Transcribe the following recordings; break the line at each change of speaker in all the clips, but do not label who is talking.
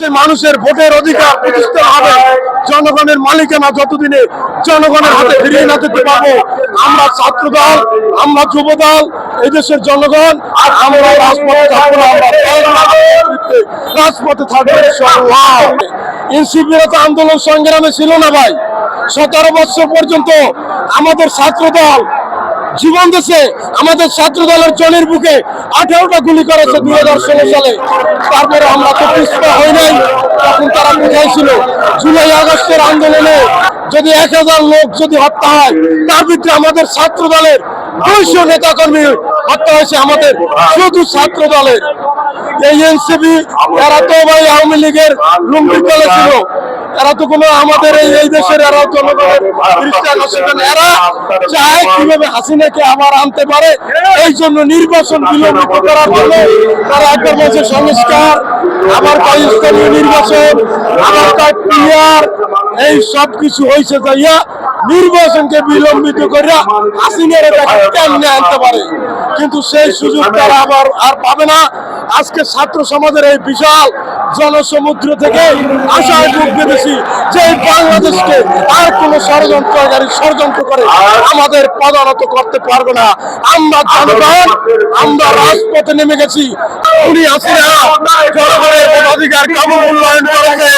সে মানুষের ভোটের অধিকার প্রতিষ্ঠা হবে, জনগণের মালিকানা যতদিনে জনগণের হাতে ফিরিয়ে না দিতে পারব, আমরা ছাত্র দল আমরা যুব দল এই দেশের জনগণ আর আমরা রাজপথে থাকব রাজপথে থাকব এনসিপির তো আন্দোলন সংগ্রামে ছিল না ভাই। সতেরো বছর পর্যন্ত আমাদের ছাত্র দল জীবন দেশে আমাদের ছাত্র দলের জনের বুকে আঠারোটা গুলি করেছে দুই হাজার ষোলো সালে। তারপরে আমরা তো পিছপা হই নাই, তখন তারা কোথায় ছিল জুলাই আগস্টের আন্দোলনে যদি এক হাজার লোক যদি হত্যা হয়, তার ভিতরে আমাদের ছাত্র দলের দুইশো নেতা কর্মী হত্যা হয়েছে আমাদের শুধু ছাত্র দলের। এই এনসিপি, এরা তো ভাই আওয়ামী লীগের লুঙ্গি তলে ছিল এরা তো কোনো আমাদের এই দেশের এরা জনগণের এরা চায় কীভাবে হাসিনাকে আবার আনতে পারে? এই জন্য নির্বাচন বিলম্বিত করার জন্য তারা একটা বলছে সংস্কার আবার কয় স্থানীয় নির্বাচন আবার কয় পিয়ার এই সব কিছু হয়েছে যাইয়া নির্বাচনকে বিলম্বিত করে হাসিনার কেমনে আনতে পারে? কিন্তু সেই সুযোগ তারা আবার আর পাবে না। আজকে ছাত্র সমাজের এই বিশাল জনসমুদ্র থেকে আশায় বুক বেঁধেছি যে বাংলাদেশকে আর কোন ষড়যন্ত্রকারী ষড়যন্ত্র করে আমাদের পদানত করতে পারবে না। আমরা জনগণ, আমরা রাজপথে নেমে গেছি। উনি আসিনা জনগণের কেমন করেছে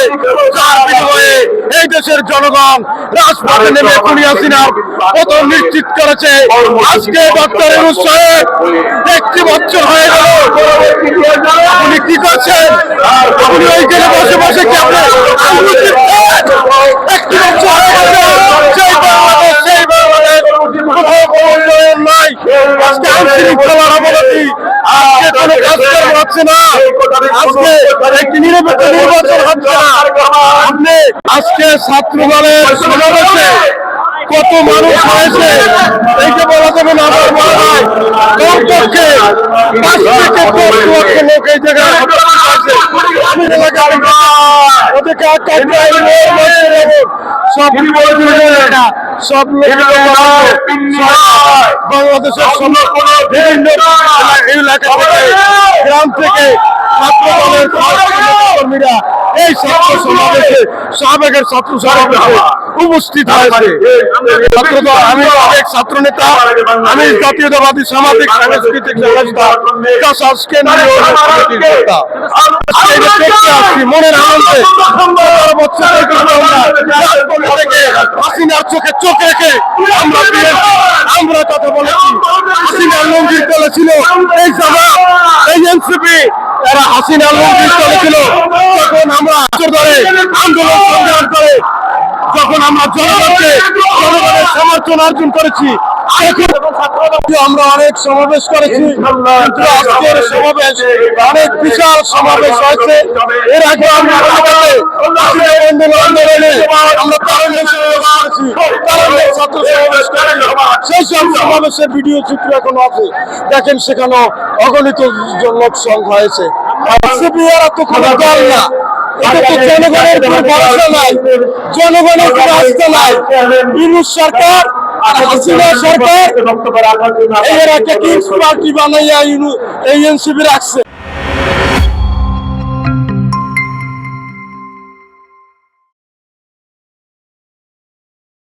এই দেশের জনগণ রাজপথে নেমে খুনি হাসিনার পতন নিশ্চিত করেছে। আজকে উৎসাহে একটি বছর হয়ে কি করছেন? আপনি ওইখানে বসে বসে কি আজকে ছাত্র দলের কত মানুষ হয়েছে, এইটা বলা যাবে না, আমার মনে হয় কমপক্ষে পাঁচ থেকে দশ লক্ষ লোক এই জায়গায় সব সব বাংলাদেশের সমস্ত বিভিন্ন এলাকা থেকে গ্রাম থেকে ছাত্র দলের কর্মীরা এই ছাত্র সমাবেশে সাবেকের ছাত্র সমাবেশে উপস্থিত হয়েছে। আমি সাবেক ছাত্র নেতা আমি জাতীয়তাবাদী সামাজিক সাংস্কৃতিক সংস্থা কাসাস কেন্দ্রীয় রাজনৈতিক নেতা আজকে এটা দেখতে আসছি মনের আনন্দে সতেরো বছর থেকে আমরা হাসিনার চোখে চোখ রেখে আমরা আমরা কথা বলেছি। হাসিনার লঙ্গির তলে ছিল এই জামা এনসিপি, এরা হাসিনার লঙ্গির তলে ছিল তখন আমরা ধরে আন্দোলন সংগ্রাম করে, যখন আমরা জনগণকে জনগণের সমর্থন অর্জন করেছি আমরা অনেক সমাবেশ করেছি। আজকের সমাবেশ অনেক বিশাল সমাবেশ হয়েছে। এর আগে আমরা আন্দোলনে আমরা তারুণ্যের সমাবেশ ছাত্র সমাবেশ করেছি। সমাবেশের ভিডিও চিত্র এখন আছে দেখেন সেখানে অগণিত লোক সংঘ হয়েছে তো কোনো দল না জনগণের কোনো ভরসা নাই জনগণের কোনো আস্থা নাই ইউনুস সরকার আর হাসিনা সরকার এর একটা কিংস পার্টি বানাইয়া এই এনসিপি রাখছে